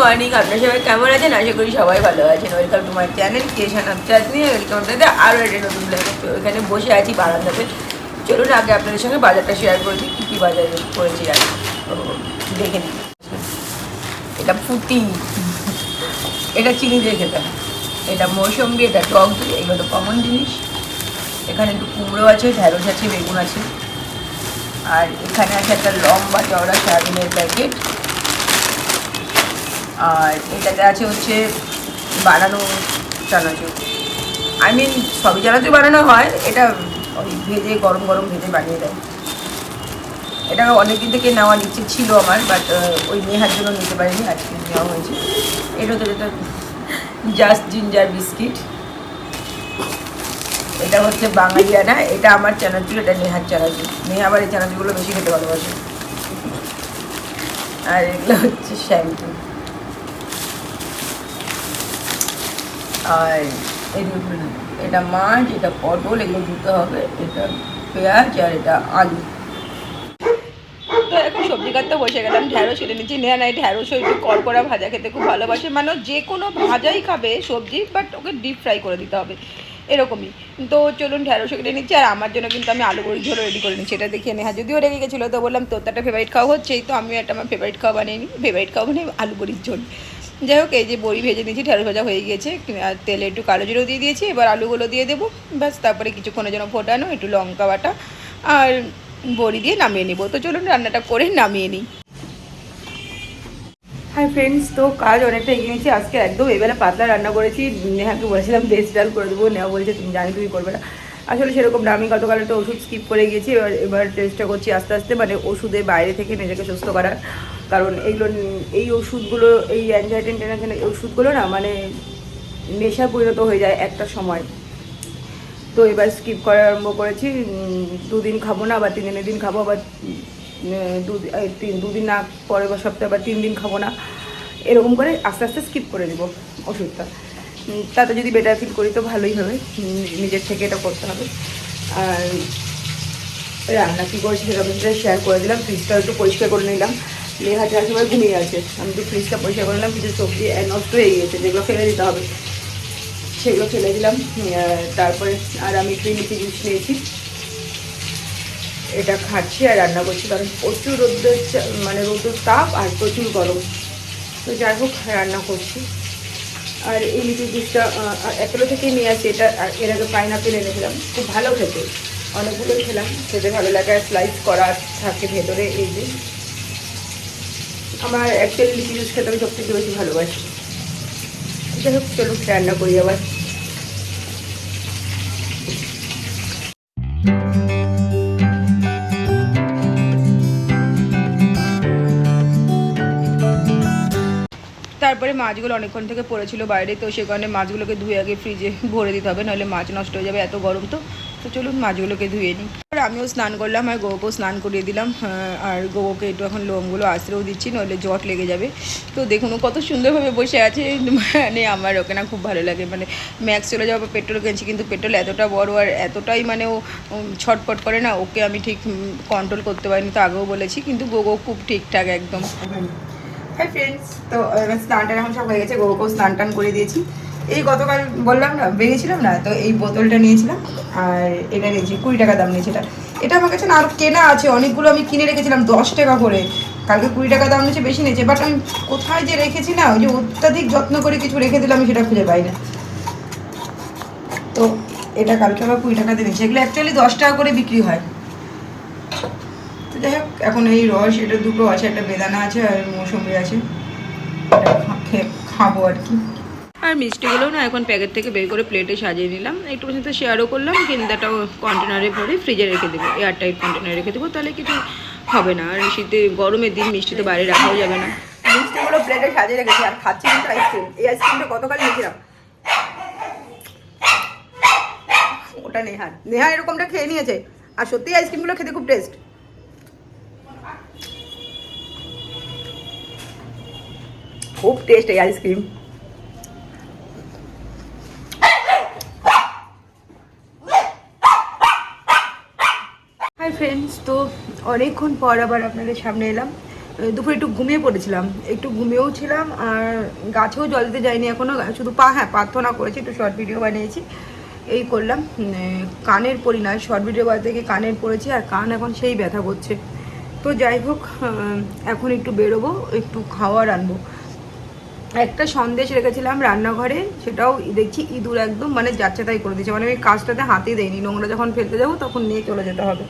Morning, আপনার সবাই কেমন আছেন? আশা করি সবাই ভালো আছেন। Welcome to my channel of chutney welcome আপনাদের আরও একটা নতুন তো বসে আছি বারান্দাতে। চলুন, আগে আপনাদের সঙ্গে বাজারটা শেয়ার করে কী কী বাজার করেছি আর দেখে নিন এটা ফুটি এটা চিনি দিয়ে খেতে এটা মৌসম্বি, এটা টক দই, এগুলো তো কমন জিনিস। এখানে একটু কুমড়ো আছে, ঢ্যাঁড়স আছে, বেগুন আছে। আর এখানে আছে একটা লম্বা চওড়া সয়াবিনের প্যাকেট আর এটাতে আছে হচ্ছে বানানো চানাচুর। আই মিন সবই চানাচুর বানানো হয়, এটা ভেজে, গরম গরম ভেজে বানিয়ে দেয়। এটা অনেকদিন থেকে নেওয়ার ইচ্ছে ছিল আমার বাট ওই নেহার জন্য নিতে পারিনি, আজকে নেওয়া হয়েছে। এটা হচ্ছে যেটা জাস্ট জিঞ্জার বিস্কিট এটা হচ্ছে বাঙালিয়ানা এটা আমার চানাচুর, এটা নেহার চানাচুর। নেহা আবার এই চানাচুরগুলো বেশি খেতে ভালোবাসে। আর এগুলো হচ্ছে শ্যাম্পু আর এটা মাছ, এটা পটল, এগুলো দিতে হবে। এটা পেঁয়াজ আর এটা আলু। সবজি কাটতে বসে গেলাম, ঢ্যাঁড়স কেটে নিচ্ছি। নেয়া নাই, ঢ্যাঁড়সও একটু কড়কড়া ভাজা খেতে খুব ভালোবাসে। মানে যে কোনো ভাজাই খাবে সবজি বাট ওকে ডিপ ফ্রাই করে দিতে হবে। এরকমই। তো চলুন ঢ্যাঁড়সও কেটে নিচ্ছি, আর আমার জন্য কিন্তু আমি আলু বড়ি ঝোলও রেডি করে নিচ্ছি। এটা দেখিয়ে নেহা, যদিও রেগে গেছিল, তো বললাম, তোর তো একটা ফেভারিট খাওয়া হচ্ছেই। তো আমিও একটা আমার ফেভারিট খাওয়া বানিয়ে নিই। ফেভারিট খাওয়া মানে আলু বড়ির ঝোল। যাই হোক, এই যে বড়ি ভেজে নিয়েছি, ঢেঁড়স ভাজা হয়ে গিয়েছে। আর তেলে একটু কালো জিরো দিয়ে দিয়েছি, এবার আলুগুলো দিয়ে দেবো। ব্যাস, তারপরে কিছুক্ষণের জন্য ফোটানো, একটু লঙ্কা বাটা আর বড়ি দিয়ে নামিয়ে নিব। তো চলুন, রান্নাটা করে নামিয়ে নিই। হাই ফ্রেন্ডস, তো কাজ অনেকটা এগিয়ে গেছি আজকে একদম এবেলা পাতলা রান্না করেছি। নেহাকে বলেছিলাম, ভেজ ডাল করে দেবো। নেহা বলছে, তুমি জানি তুমি করবে না। আসলে সেরকম না, আমি গতকাল তো ওষুধ স্কিপ করে গিয়েছি, এবার এবার চেষ্টা করছি আস্তে আস্তে। মানে ওষুধের বাইরে থেকে নিজেকে সুস্থ করার। কারণ এইগুলো এই ওষুধগুলো, এই অ্যাংজাইটি টেনশন এই ওষুধগুলো না মানে নেশা পরিণত হয়ে যায় একটা সময়। তো এবার স্কিপ করা আরম্ভ করেছি দুদিন খাব না, আবার তিন দিনের দিন খাব, আবার দু- তিন, দুদিন না, পরের বার সপ্তাহে আবার তিন দিন খাব না। এরকম করে আস্তে আস্তে স্কিপ করে দিব ওষুধটা। তাতে যদি বেটার ফিল করি তো ভালোই হবে নিজের থেকে এটা করতে হবে। আর রান্না কী করেছি সেটা শেয়ার করে দিলাম ফ্রিজটা একটু পরিষ্কার করে নিলাম। লেহা যার সময় ঘুমিয়ে আছে। আমি একটু ফ্রিজটা পরিষ্কার করে নিলাম কিছু সবজি নষ্ট হয়ে গিয়েছে, যেগুলো ফেলে দিতে হবে। সেগুলো ফেলে দিলাম তারপরে আর আমি একটু লিচি জুস নিয়েছি। এটা খাচ্ছি আর রান্না করছি, কারণ প্রচুর রোদ্রের মানে রোদ্রের তাপ আর প্রচুর গরম। তো যাই হোক, রান্না করছি। আর এই লিচি জুসটা এতলো থেকেই নিয়ে আসছি এটা এর আগে পাইনাপেল এনেছিলাম, খুব ভালো খেতে। অনেকগুলোই খেলাম, খেতে ভালো লাগে, আর স্লাইস করা থাকে ভেতরে, এই যে। আমার অ্যাকচুয়ালি লিচি জুস খেতে আমি সবথেকে বেশি ভালোবাসি। যাই হোক, চলুন রান্না করি আবার। মাছগুলো অনেকক্ষণ থেকে পড়েছিল বাইরে তো সে কারণে মাছগুলোকে ধুয়ে আগে ফ্রিজে ভরে দিতে হবে নাহলে মাছ নষ্ট হয়ে যাবে এত গরম তো। তো চলুন মাছগুলোকে ধুয়ে নিই। আর আমিও স্নান করলাম আর গোবকেও স্নান করিয়ে দিলাম আর গোবকে একটু এখন লোমগুলো আশ্রেও দিচ্ছি নইলে জট লেগে যাবে। তো দেখুন কত সুন্দরভাবে বসে আছে মানে আমার ওকে না খুব ভালো লাগে মানে ম্যাক্স চলে যাওয়ার পেট্রোল কিনছি কিন্তু পেট্রোল এতটা বড় আর এতটাই মানে ও উম, ছটফট করে না ওকে আমি ঠিক কন্ট্রোল করতে পারিনি তো আগেও বলেছি কিন্তু গোগো খুব ঠিকঠাক একদম। হাই ফ্রেন্ডস তো এবার স্নান এখন সব হয়ে গেছে গোবরকেও স্নান টান করে দিয়েছি। এই গতকাল বললাম না বেরিয়েছিলাম না, তো এই বোতলটা নিয়েছিলাম, আর এটা নিয়েছি, কুড়ি টাকা দাম নিয়েছে এটা। এটা আমার কাছে না আরও কেনা আছে, অনেকগুলো আমি কিনে রেখেছিলাম, দশ টাকা করে। কালকে কুড়ি টাকা দাম নিয়েছে, বেশি নিয়েছে বাট আমি কোথায় যে রেখেছি না, ওই যে অত্যাধিক যত্ন করে কিছু রেখে দিলাম সেটা খুঁজে পাই না। তো, এটা কালকে আবার কুড়ি টাকা দিয়ে নিয়েছে, এগুলো অ্যাকচুয়ালি দশ টাকা করে বিক্রি হয়। এখন এই রস এটা দুটো আছে একটা বেদানা আছে আর মৌসুমি আছে। খাব আর কি। আর মিষ্টিগুলো না এখন প্যাকেট থেকে বের করে প্লেটে সাজিয়ে নিলাম। একটু সাথে শেয়ারও করলাম কিন্দাটাও কন্টেনারে ভরে ফ্রিজে রেখে দেবো। এয়ার টাইট কন্টেনারে রেখে দেবো তাহলে কিছু হবে না। আর শীতে গরমের দিন মিষ্টি তো বাইরে রাখাও যাবে না। মিষ্টিগুলো প্লেটে সাজিয়ে রেখেছি আর খাচ্ছি কিন্তু আইসক্রিম এই আইসক্রিমটা গতকাল নিয়েছিলাম। ওটা নেহা নেহা এরকমটা খেয়ে নিয়েছে। আর সত্যি আইসক্রিমগুলো খেতে খুব টেস্ট খুব টেস্ট এই আইসক্রিম। হাই ফ্রেন্ডস তো অনেকক্ষণ পর আবার আপনাদের সামনে এলাম। দুপুরে একটু ঘুমিয়ে পড়েছিলাম। একটু ঘুমিয়েও ছিলাম আর গাছেও জল দিতে যাইনি এখনও শুধু পা হ্যাঁ প্রার্থনা করেছি, একটু শর্ট ভিডিও বানিয়েছি। এই করলাম কানের পরি না শর্ট ভিডিও বানাতে থেকে কানের পড়েছি আর কান এখন সেই ব্যথা করছে। তো যাই হোক এখন একটু বেরোবো, একটু খাওয়ার আনব একটা সন্দেশ রেখেছিলাম রান্নাঘরে, সেটাও দেখছি ইঁদুর একদম মানে যাচ্ছে তাই করে দিয়েছে মানে আমি কাজটাতে হাতে দেয়নি নোংরা যখন ফেলতে যাব তখন নিয়ে চলে যেতে হবে।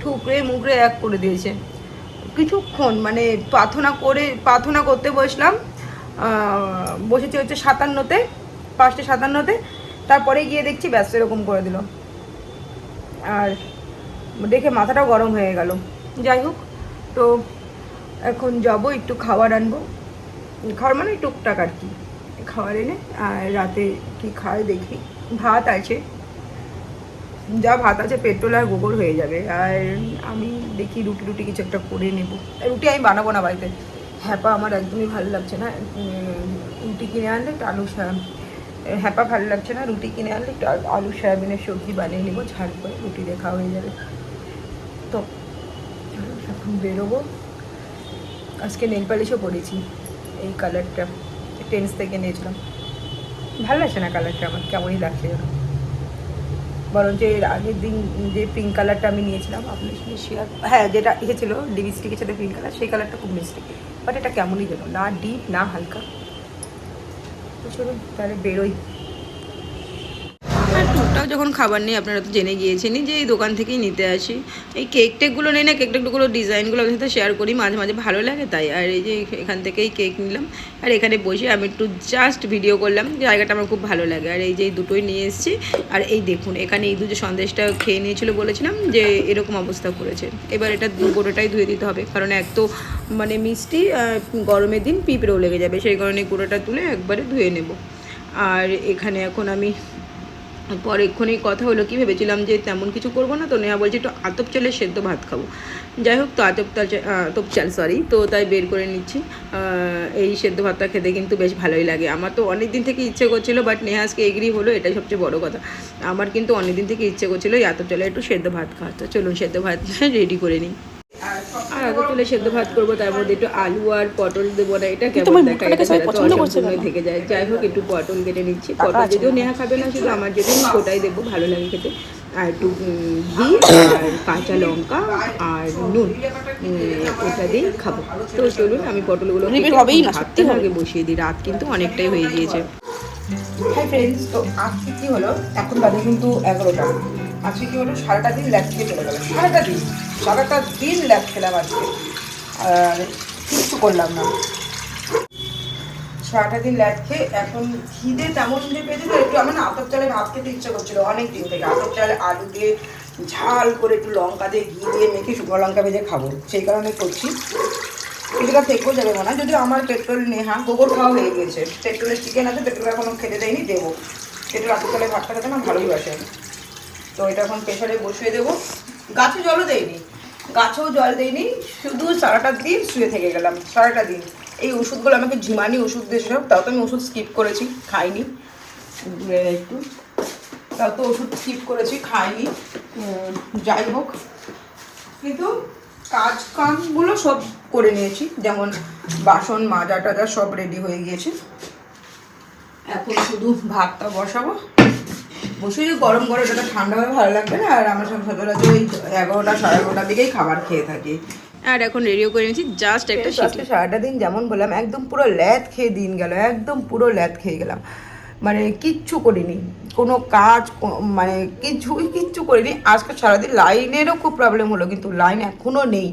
ঠুকরে মুকরে এক করে দিয়েছে। কিছুক্ষণ মানে প্রার্থনা করে, প্রার্থনা করতে বসলাম বসেছি হচ্ছে সাতান্নতে, পাঁচটা সাতান্নতে, তারপরে গিয়ে দেখছি ব্যস্ত এরকম করে দিল। আর দেখে মাথাটাও গরম হয়ে গেল। যাই হোক, তো এখন যাব, একটু খাবার আনব। খাবার মানে টুকটাক আর কি। খাবার এনে, আর রাতে কি খায় দেখি। ভাত আছে। যা ভাত আছে, পেট্রোল আর গোবর হয়ে যাবে। আর আমি দেখি রুটি রুটি কিছু একটা করে নেব। রুটি আমি বানাবো না বাড়িতে। হ্যাপা আমার একদমই ভালো লাগছে না। রুটি কিনে আনলে একটু আলু হ্যাপা ভালো লাগছে না। রুটি কিনে আনলে একটু আলু- সয়াবিনের সবজি বানিয়ে নেব, ঝাল করে রুটি খাওয়া হয়ে যাবে। তো এখন বেরোবো। আজকে নেল পালিশও পরেছি এই কালারটা টেন্স থেকে নিয়েছিলাম। ভালো লাগছে না কালারটা আমার, কেমনই লাগছে যেন। বরঞ্চ এর আগের দিন যে পিঙ্ক কালারটা আমি নিয়েছিলাম আপনার সঙ্গে শেয়ার হ্যাঁ যেটা এসেছিল লিপস্টিকের সাথে পিঙ্ক কালার সেই কালারটা খুব মিষ্টি বাট এটা কেমনই যেন, না ডিপ না হালকা। চলুন, তাহলে বেরোই। টুকটাক যখন খাবার নেই, আপনারা তো জেনে গিয়েছেনই যে এই দোকান থেকেই নিতে আসি। এই কেক টেকগুলো নেই না, কেক টেকগুলো ডিজাইনগুলো আপনার সাথে শেয়ার করি, মাঝে মাঝে ভালো লাগে তাই। আর এই যে এখান থেকেই কেক নিলাম, আর এখানে বসে আমি একটু জাস্ট ভিডিও করলাম, জায়গাটা আমার খুব ভালো লাগে। আর এই যে এই দুটোই নিয়ে এসেছি, আর এই দেখুন, এখানে এই দুটো সন্দেশটা খেয়ে নিয়েছিল বলেছিলাম যে এরকম অবস্থা করেছে। এবার এটা গোটোটাই ধুয়ে দিতে হবে, কারণ এক তো মানে মিষ্টি গরমের দিন পিঁপড়েও লেগে যাবে, সেই কারণে গুঁড়োটা তুলে একবারে ধুয়ে নেব। আর এখানে এখন আমি পরে এক্ষুনি কথা হলো, কি ভেবেছিলাম যে তেমন কিছু করব না তো, নেহা বলছে একটু আতপ চালের সেদ্ধ ভাত খাব। যাই হোক, তো আতপ আতপ চাল সরি তো তাই বের করে নিচ্ছি। এই সেদ্ধ ভাতটা খেতে কিন্তু বেশ ভালোই লাগে। আমার তো অনেক দিন থেকে ইচ্ছে করছিল বাট নেহাজকে এগ্রি হলো, এটাই সবচেয়ে বড় কথা। আমার কিন্তু অনেক দিন থেকে ইচ্ছে করছিল এই আতপ চালে একটু সেদ্ধ ভাত খাওয়া তো চলুন, সেদ্ধ ভাত রেডি করে নিই। আগে তুলে সেদ্ধ ভাত করব তার মধ্যে একটু আলু আর পটল দেবো না এটা কেমন দেখা এটা থেকে যায়। যাই হোক একটু পটল কেটে নিচ্ছি। পটল যদিও নেহা খাবে না শুধু আমার জন্য আমি ওটাই দেবো ভালো লাগে খেতে। আর একটু উম, ঘি আর কাঁচা লঙ্কা আর নুন উম, এটা দিয়ে খাব। তো চলুন আমি পটলগুলো হবেই না, সত্যি আগে বসিয়ে দিই। রাত কিন্তু অনেকটাই হয়ে গিয়েছে। হাই ফ্রেন্ডস তো আজকে কি হলো? এখন বাজে কিন্তু এগারোটা। আজকে কি হলো? সারাটা দিন ল্যাব খেয়ে চলে গেল সারাটা দিন। সারাটা দিন ল্যাব খেলাম আজকে। আর কিচ্ছু করলাম না। সারাটা দিন ল্যাব খেয়ে এখন খিদে তেমন যে পেয়েছে তো একটু আমার না আতপ চালে ভাত খেতে ইচ্ছে করছিল, অনেক দিন থেকে। আতপ চালে, আলু দিয়ে ঝাল করে একটু লঙ্কা দিয়ে ঘি দিয়ে মেখে শুকনো লঙ্কা ভেজে খাব। সেই কারণে করছি। কিছুটা থেকেও যাবে মনে হয়। যদিও আমার পেট্রোল নেহা গোবর খাওয়া হয়ে গেছে পেট্রোলের চিকেন আছে, পেট্রোল এখনও খেতে দেয়নি, দেবো। পেট্রোল আতপ চালে ভাতটা খেতে না ভালোই বাসে। তো এটা এখন প্রেশারে বসিয়ে দেবো। গাছে জলও দেয়নি। গাছেও জল দেয়নি, শুধু সারাটা দিন শুয়ে থেকে গেলাম, সারাটা দিন। এই ওষুধগুলো আমাকে ঝিমানি ওষুধ দিয়েছিল তাও তো আমি ওষুধ স্কিপ করেছি, খাইনি। একটু। তাও তো ওষুধ স্কিপ করেছি, খাইনি। যাই হোক। কিন্তু কাজ কামগুলো সব করে নিয়েছি, যেমন বাসন মাজা টাজা সব রেডি হয়ে গিয়েছে। এখন শুধু ভাতটা বসাবো। বসে গরম গরম এটা ঠান্ডা হয়ে ভালো লাগবে না? আর আমরা সব সচরাচর ওই এগারোটা সাড়ে এগারোটার দিকেই খাবার খেয়ে থাকি। আর এখন রেডিও করে নিয়েছি জাস্ট একটা আজকে সারাটা দিন যেমন বললাম একদম পুরো ল্যাদ খেয়ে দিন গেল একদম পুরো ল্যাদ খেয়ে গেলাম। মানে কিচ্ছু করিনি কোনো কাজ মানে কিছুই কিচ্ছু করিনি। আজকে সারাদিন লাইনেরও খুব প্রবলেম হলো কিন্তু লাইন এখনও নেই।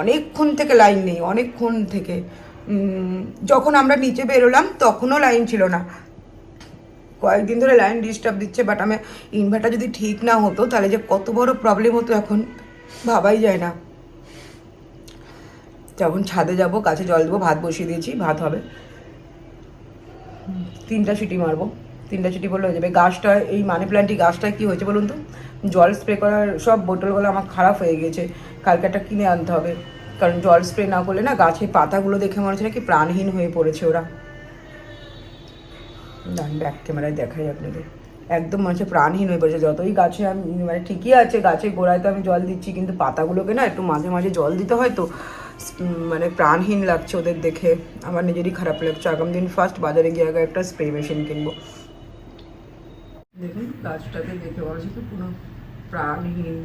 অনেকক্ষণ থেকে লাইন নেই অনেকক্ষণ থেকে। যখন আমরা নিচে বেরোলাম তখনও লাইন ছিল না। কয়েকদিন ধরে লাইন ডিস্টার্ব দিচ্ছে বাট আমি ইনভার্টার যদি ঠিক না হতো, তাহলে যে কত বড় প্রবলেম হতো এখন, ভাবাই যায় না। যখন ছাদে যাব, কাছে জল দেবো, ভাত বসিয়ে দিয়েছি, ভাত হবে। তিনটা সিটি মারবো। তিনটা সিটি বললে হয়ে যাবে, গাছটা, এই মানি প্ল্যান্টটি গাছটায় কী হয়েছে বলুন তো? জল স্প্রে করার সব বোতলগুলো আমার খারাপ হয়ে গেছে কালকে একটা কিনে আনতে হবে। কারণ জল স্প্রে না করলে না গাছের পাতাগুলো দেখে মনে হচ্ছে নাকি প্রাণহীন হয়ে পড়েছে ওরা। দাঁড়ান ব্যাক ক্যামেরায় দেখাই আপনাদের। একদম মনে প্রাণহীন হয়ে পড়েছে। যতই গাছে আমি মানে ঠিকই আছে, গাছের গোড়ায় তো আমি জল দিচ্ছি, কিন্তু পাতাগুলোকে না একটু মাঝে মাঝে জল দিতে হয় তো মানে প্রাণহীন লাগছে ওদের দেখে। আমার নিজেরই খারাপ লাগছে। আগামী দিন ফার্স্ট বাজারে গিয়ে আগে একটা স্প্রে মেশিন কিনবো। দেখুন, গাছটাকে দেখে মনে হচ্ছে পুরো প্রাণহীন।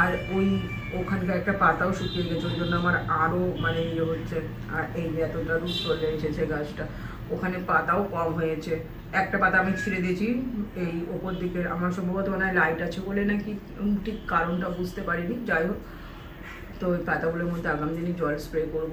আর ওই ওখানকার একটা পাতাও শুকিয়ে গেছে। ওই জন্য আমার আরও মানে ইয়ে হচ্ছে। আর এই এতটা রূপ চলে এসেছে গাছটা। ওখানে পাতাও কম হয়েছে। একটা পাতা আমি ছিঁড়ে দিয়েছি, এই ওপর দিকে আমার সম্ভবত মানে লাইট আছে বলে নাকি ঠিক কারণটা বুঝতে পারিনি। যাই হোক, তো ওই পাতাগুলোর মধ্যে আগামী দিনই জল স্প্রে করব।